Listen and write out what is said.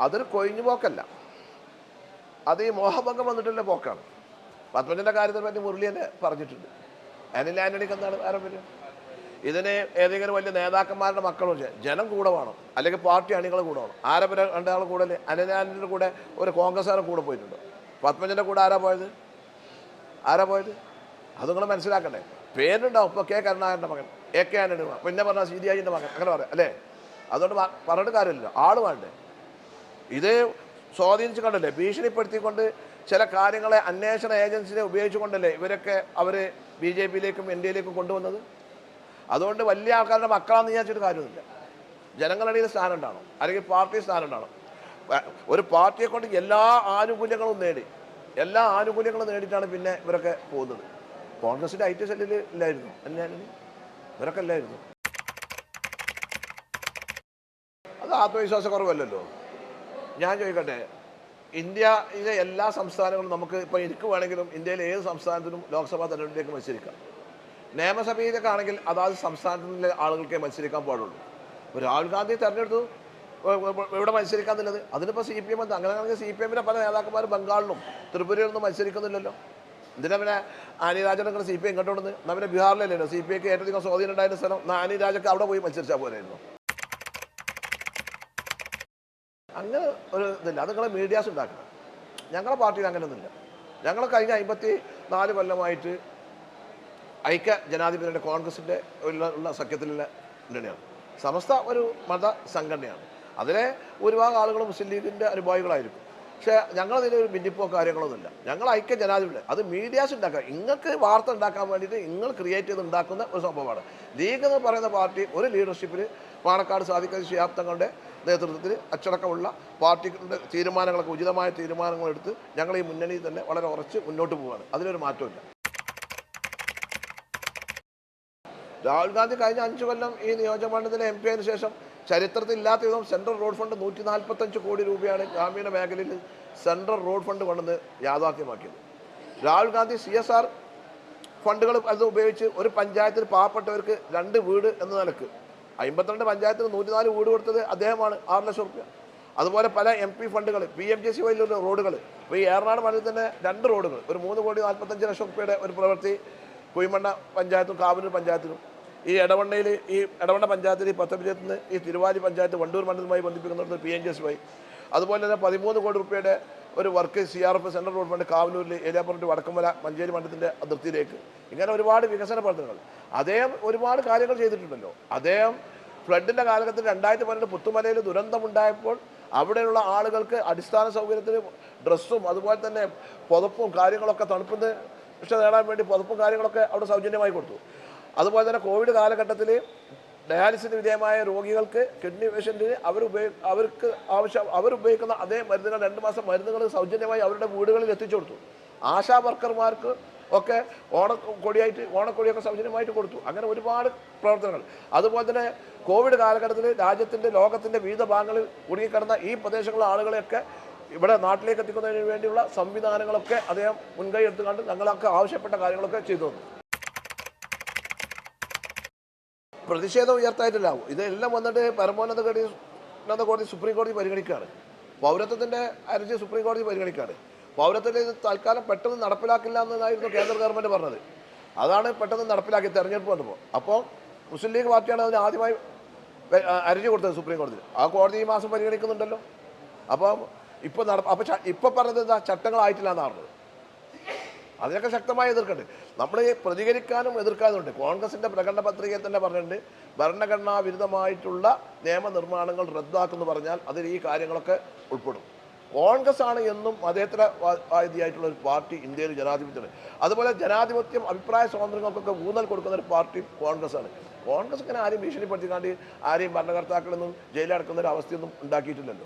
അതൊരു കൊഴിഞ്ഞു പോക്കല്ല. അത് ഈ മോഹഭംഗം വന്നിട്ടുള്ള പോക്കാണ്. പത്മജന്റെ കാര്യത്തെ പറ്റി മുരളി തന്നെ പറഞ്ഞിട്ടുണ്ട്. അനിൽ ആന്റണിക്ക് എന്താണ് ആരോപര്യം ഇതിന് ഏതെങ്കിലും വലിയ നേതാക്കന്മാരുടെ മക്കളും ജനം കൂടെ വേണം. അല്ലെങ്കിൽ പാർട്ടി അണികൾ കൂടെ വേണം. ആരെ രണ്ടാൾ കൂടെ അനിൽ ആന്റണിയുടെ കൂടെ ഒരു കോൺഗ്രസ്സുകാരൻ കൂടെ പോയിട്ടുണ്ട്. പത്മജന്റെ കൂടെ ആരാ പോയത്? ആരാ പോയത്? അത് നിങ്ങൾ മനസ്സിലാക്കണ്ടേ. പേരുണ്ടാവും. ഇപ്പോൾ കെ കരുണാകരന്റെ മകൻ എ കെ ആന്റണി പിന്നെ പറഞ്ഞാൽ സി ഡി ഐന്റെ മകൻ. അങ്ങനെ പറയാം അല്ലേ? അതുകൊണ്ട് പറഞ്ഞിട്ട് കാര്യമില്ല ആൾ വേണ്ടേ? ഇത് സ്വാധീനിച്ച് കണ്ടല്ലേ? ഭീഷണിപ്പെടുത്തിക്കൊണ്ട് ചില കാര്യങ്ങളെ അന്വേഷണ ഏജൻസിനെ ഉപയോഗിച്ചുകൊണ്ടല്ലേ ഇവരൊക്കെ അവർ ബി ജെ പിയിലേക്കും എൻ ഡി എയിലേക്കും കൊണ്ടുവന്നത്? അതുകൊണ്ട് വലിയ ആൾക്കാരുടെ മക്കളാണെന്ന് വിചാരിച്ചൊരു കാര്യമൊന്നുമില്ല. ജനങ്ങളുടെ സ്ഥാനം ഉണ്ടാണോ അല്ലെങ്കിൽ പാർട്ടി സ്ഥാനം ഉണ്ടാണോ ഒരു പാർട്ടിയെ കൊണ്ട് എല്ലാ ആനുകൂല്യങ്ങളും നേടി എല്ലാ ആനുകൂല്യങ്ങളും നേടിയിട്ടാണ് പിന്നെ ഇവരൊക്കെ പോകുന്നത്. കോൺഗ്രസിന്റെ ഐ ടി സെല്ലിൽ ഇല്ലായിരുന്നു. അല്ലായിരുന്നു ഇവരൊക്കെ അല്ലായിരുന്നു. അത് ആത്മവിശ്വാസക്കുറവല്ലല്ലോ. ഞാൻ ചോദിക്കട്ടെ ഇന്ത്യയിലെ എല്ലാ സംസ്ഥാനങ്ങളും നമുക്ക് ഇപ്പോൾ എനിക്ക് വേണമെങ്കിലും ഇന്ത്യയിലെ ഏത് സംസ്ഥാനത്തിനും ലോക്സഭാ തെരഞ്ഞെടുപ്പിലേക്ക് മത്സരിക്കാം. നിയമസഭയിലേക്ക് ആണെങ്കിൽ അതാത് സംസ്ഥാനത്തിലെ ആളുകൾക്കേ മത്സരിക്കാൻ പാടുള്ളൂ. ഇപ്പോൾ രാഹുൽ ഗാന്ധി തെരഞ്ഞെടുത്തു ഇ- മത്സരിക്കാൻ ഇവിടെ മത്സരിക്കാന്നുള്ളത്. അതിനിപ്പോൾ സി പി എം എന്താ അങ്ങനെ ആണെങ്കിൽ സി പി എമ്മിന്റെ പല നേതാക്കന്മാരും ബംഗാളിലും ത്രിപുരയിലൊന്നും മത്സരിക്കുന്നില്ലല്ലോ. എന്തിനാ പിന്നെ ആനി രാജനൊക്കെ സി പി എം ഇങ്ങോട്ട് നമ്മുടെ എന്നാൽ പിന്നെ ബീഹാറിലല്ലോ? സി പി ഐക്ക് ഏറ്റവും അധികം സ്വാധീനം ഉണ്ടായിരുന്ന സ്ഥലം. ആനി അവിടെ പോയി മത്സരിച്ചാൽ പോരായിരുന്നു. അങ്ങനെ ഒരു ഇതില്ല. അത് നിങ്ങളെ മീഡിയാസ് ഉണ്ടാക്കണം. ഞങ്ങളുടെ പാർട്ടിയിൽ അങ്ങനെയൊന്നുമില്ല. ഞങ്ങൾ കഴിഞ്ഞ അമ്പത്തി നാല് കൊല്ലമായിട്ട് ഐക്യ ജനാധിപത്യത്തിന്റെ കോൺഗ്രസിന്റെ ഉള്ള സഖ്യത്തിലുള്ള മുന്നണിയാണ് സമസ്ത ഒരു മത സംഘടനയാണ്. അതിലെ ഒരുപാട് ആളുകൾ മുസ്ലിം ലീഗിന്റെ അനുഭാവികളായിരിക്കും. പക്ഷേ ഞങ്ങളതിൽ ഒരു ഭിന്നിപ്പോ കാര്യങ്ങളൊന്നുമില്ല. ഞങ്ങൾ ഐക്യ ജനാധിപത്യം. അത് മീഡിയാസ് ഉണ്ടാക്കുക. നിങ്ങൾക്ക് വാർത്ത ഉണ്ടാക്കാൻ വേണ്ടിയിട്ട് നിങ്ങൾ ക്രിയേറ്റ് ചെയ്ത് ഉണ്ടാക്കുന്ന ഒരു സംഭവമാണ്. ലീഗ് എന്ന് പറയുന്ന പാർട്ടി ഒരു ലീഡർഷിപ്പിൽ പാണക്കാട് സാധിക്കുന്ന ശിഹാബ് തങ്ങളുടെ നേതൃത്വത്തിൽ അച്ചടക്കമുള്ള പാർട്ടികളുടെ തീരുമാനങ്ങളൊക്കെ ഉചിതമായ തീരുമാനങ്ങൾ എടുത്ത് ഞങ്ങൾ ഈ മുന്നണിയിൽ തന്നെ വളരെ ഉറച്ച് മുന്നോട്ട് പോവുകയാണ്. അതിലൊരു മാറ്റമില്ല രാഹുൽ ഗാന്ധി കഴിഞ്ഞ അഞ്ചു കൊല്ലം ഈ നിയോജകമണ്ഡലത്തിലെ എം പി ആയതിനു ശേഷം ചരിത്രത്തിൽ ഇല്ലാത്ത വിധം സെൻട്രൽ റോഡ് ഫണ്ട് നൂറ്റി നാൽപ്പത്തഞ്ച് കോടി രൂപയാണ് ഗ്രാമീണ മേഖലയിൽ സെൻട്രൽ റോഡ് ഫണ്ട് കൊണ്ടുവന്ന് യാഥാർത്ഥ്യമാക്കിയത്. Rahul Gandhi C S R ഫണ്ടുകൾ അത് ഉപയോഗിച്ച് ഒരു പഞ്ചായത്തിൽ പാവപ്പെട്ടവർക്ക് രണ്ട് വീട് എന്ന നിലയ്ക്ക് അമ്പത്തിരണ്ട് പഞ്ചായത്തിന് നൂറ്റിനാല് വീട് കൊടുത്തത് അദ്ദേഹമാണ് ആറ് ലക്ഷം റുപ്യ അതുപോലെ പല എം പി ഫണ്ടുകൾ പി എം ജെ സി വൈയിലുള്ള റോഡുകൾ ഇപ്പോൾ ഈ ഏറനാട് മണ്ഡലത്തിൽ തന്നെ രണ്ട് റോഡുകൾ ഒരു മൂന്ന് കോടി നാൽപ്പത്തഞ്ച് ലക്ഷം റുപ്യയുടെ ഒരു പ്രവൃത്തി കുയിമണ്ണ പഞ്ചായത്തും കാവനൂർ പഞ്ചായത്തിലും ഈ എടവണ്ണയിൽ ഈ എടവണ്ണ പഞ്ചായത്തിൽ ഈ പത്തപഞ്ചായത്തിൽ നിന്ന് ഈ തിരുവാലി പഞ്ചായത്ത് വണ്ടൂർ മണ്ഡലവുമായി ബന്ധിപ്പിക്കുന്നിടത്ത് P N G S Y. അതുപോലെ തന്നെ പതിമൂന്ന് കോടി രൂപയുടെ ഒരു work C R F central road fund കാവനൂരിൽ ഏരിയാപ്പുറത്ത് വടക്കമല മഞ്ചേരി മണ്ഡലത്തിന്റെ അതിർത്തിയിലേക്ക്. ഇങ്ങനെ ഒരുപാട് വികസന പ്രവർത്തനങ്ങൾ. അദ്ദേഹം ഒരുപാട് കാര്യങ്ങൾ ചെയ്തിട്ടുണ്ടല്ലോ. അദ്ദേഹം ഫ്ലഡിന്റെ കാലഘട്ടത്തിൽ രണ്ടായിരത്തി പന്ത്രണ്ട് പുത്തുമലയിൽ ദുരന്തമുണ്ടായപ്പോൾ അവിടെയുള്ള ആളുകൾക്ക് അടിസ്ഥാന സൗകര്യത്തിന് ഡ്രസ്സും അതുപോലെ തന്നെ പുതപ്പും കാര്യങ്ങളൊക്കെ തണുപ്പിന് രക്ഷ നേടാൻ വേണ്ടി പുതപ്പും കാര്യങ്ങളൊക്കെ അവിടെ സൗജന്യമായി കൊടുത്തു. അതുപോലെ തന്നെ കോവിഡ് കാലഘട്ടത്തിൽ ഡയാലിസിന് വിധേയമായ രോഗികൾക്ക് കിഡ്നി പേഷ്യന്റിന് അവർ അവർക്ക് ആവശ്യം അവരുപയോഗിക്കുന്ന അതേ മരുന്നുകൾ രണ്ട് മാസം മരുന്നുകൾ സൗജന്യമായി അവരുടെ വീടുകളിൽ എത്തിച്ചു കൊടുത്തു. ആശാ വർക്കർമാർക്ക് ഒക്കെ ഓണക്കൊടിയായിട്ട് ഓണക്കൊടിയൊക്കെ സൗജന്യമായിട്ട് കൊടുത്തു. അങ്ങനെ ഒരുപാട് പ്രവർത്തനങ്ങൾ. അതുപോലെ തന്നെ കോവിഡ് കാലഘട്ടത്തിൽ രാജ്യത്തിന്റെ ലോകത്തിന്റെ വിവിധ ഭാഗങ്ങളിൽ കുടുങ്ങിക്കിടന്ന ഈ പ്രദേശങ്ങളിലെ ആളുകളെയൊക്കെ ഇവിടെ നാട്ടിലേക്ക് എത്തിക്കുന്നതിന് വേണ്ടിയുള്ള സംവിധാനങ്ങളൊക്കെ അദ്ദേഹം മുൻകൈ എടുത്തുകൊണ്ട് ഞങ്ങളൊക്കെ ആവശ്യപ്പെട്ട കാര്യങ്ങളൊക്കെ ചെയ്തു തന്നു. പ്രതിഷേധം ഉയർത്തായിട്ടില്ല ഇതെല്ലാം വന്നിട്ട് പരമോന്നത കോടതി ഉന്നത കോടതി സുപ്രീം കോടതി പരിഗണിക്കുകയാണ് പൗരത്വത്തിന്റെ ഹർജി സുപ്രീം കോടതി പരിഗണിക്കുകയാണ് പൗരത്വത്തിന്റെ ഇത് തൽക്കാലം പെട്ടെന്ന് നടപ്പിലാക്കില്ല എന്നതായിരുന്നു കേന്ദ്ര ഗവൺമെന്റ് പറഞ്ഞത്. അതാണ് പെട്ടെന്ന് നടപ്പിലാക്കി തെരഞ്ഞെടുപ്പ് വന്നപ്പോൾ. അപ്പോൾ മുസ്ലിം ലീഗ് പാർട്ടിയാണ് അതിന് ആദ്യമായി അരജി കൊടുത്തത് സുപ്രീം കോടതിയിൽ. ആ കോടതി ഈ മാസം പരിഗണിക്കുന്നുണ്ടല്ലോ. അപ്പോൾ ഇപ്പോൾ നട അപ്പോൾ ഇപ്പോൾ പറഞ്ഞത് എന്താ? ചട്ടങ്ങളായിട്ടില്ല എന്നാണ് പറഞ്ഞത്. അതിനൊക്കെ ശക്തമായി എതിർക്കണ്ട്. നമ്മൾ ഈ പ്രതികരിക്കാനും എതിർക്കാനുമുണ്ട്. കോൺഗ്രസിന്റെ പ്രകടന പത്രികയിൽ തന്നെ പറഞ്ഞിട്ടുണ്ട് ഭരണഘടനാ വിരുദ്ധമായിട്ടുള്ള നിയമനിർമ്മാണങ്ങൾ റദ്ദാക്കുമെന്ന് പറഞ്ഞാൽ അതിൽ ഈ കാര്യങ്ങളൊക്കെ ഉൾപ്പെടും. കോൺഗ്രസ് ആണ് എന്നും മതേതര വാദിയായിട്ടുള്ള ഒരു പാർട്ടി ഇന്ത്യയിൽ ജനാധിപത്യമാണ്. അതുപോലെ ജനാധിപത്യം അഭിപ്രായ സ്വാതന്ത്ര്യങ്ങൾക്കൊക്കെ ഊന്നൽ കൊടുക്കുന്ന ഒരു പാർട്ടി കോൺഗ്രസ് ആണ് കോൺഗ്രസ് ഇങ്ങനെ ആരെയും ഭീഷണിപ്പെടുത്തിക്കാണ്ട് ആരെയും ഭരണകർത്താക്കളൊന്നും ജയിലടക്കുന്ന ഒരു അവസ്ഥയൊന്നും ഉണ്ടാക്കിയിട്ടില്ലല്ലോ.